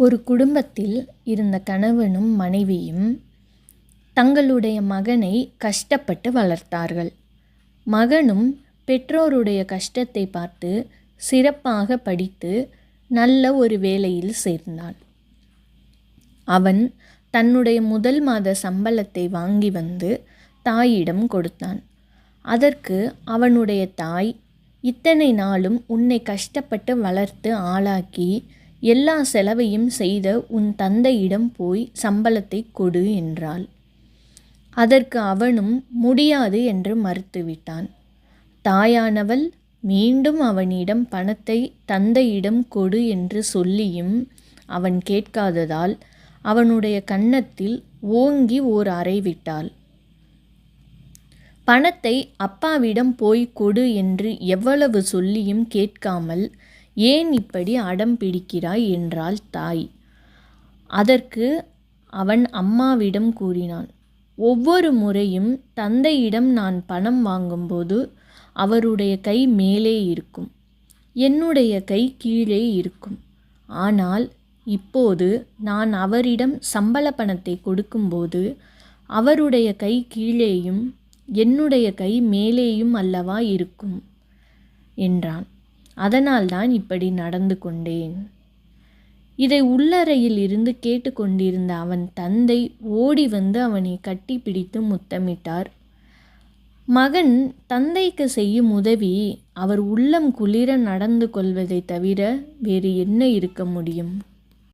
ஒரு குடும்பத்தில் இருந்த கணவனும் மனைவியும் தங்களுடைய மகனை கஷ்டப்பட்டு வளர்த்தார்கள். மகனும் பெற்றோருடைய கஷ்டத்தை பார்த்து சிறப்பாக படித்து நல்ல ஒரு வேலையில் சேர்ந்தான். அவன் தன்னுடைய முதல் மாத சம்பளத்தை வாங்கி வந்து தாயிடம் கொடுத்தான். அதற்கு அவனுடைய தாய் இத்தனை நாளும் உன்னை கஷ்டப்பட்டு வளர்த்து ஆளாக்கி எல்லா செலவையும் செய்த உன் தந்தையிடம் போய் சம்பளத்தை கொடு என்றாள். அதற்கு அவனும் முடியாது என்று மறுத்துவிட்டான். தாயானவள் மீண்டும் அவனிடம் பணத்தை தந்தையிடம் கொடு என்று சொல்லியும் அவன் கேட்காததால் அவனுடைய கன்னத்தில் ஓங்கி ஓர் அறை விட்டாள். பணத்தை அப்பாவிடம் போய் கொடு என்று எவ்வளவு சொல்லியும் கேட்காமல் ஏன் இப்படி அடம் பிடிக்கிறாய் என்றாள் தாய். அதற்கு அவன் அம்மாவிடம் கூறினான் ஒவ்வொரு முறையும் தந்தையிடம் நான் பணம் வாங்கும்போது அவருடைய கை மேலே இருக்கும் என்னுடைய கை கீழே இருக்கும். ஆனால் இப்போது நான் அவரிடம் சம்பள பணத்தை கொடுக்கும்போது அவருடைய கை கீழேயும் என்னுடைய கை மேலேயும் அல்லவா இருக்கும் என்றான். அதனால்தான் இப்படி நடந்து கொண்டேன். இதை உள்ளறையில் இருந்து கேட்டுக்கொண்டிருந்த அவன் தந்தை ஓடி வந்து அவனை கட்டி பிடித்து முத்தமிட்டார். மகன் தந்தைக்கு செய்யும் உதவி அவர் உள்ளம் குளிர நடந்து கொள்வதை தவிர வேறு என்ன இருக்க முடியும்?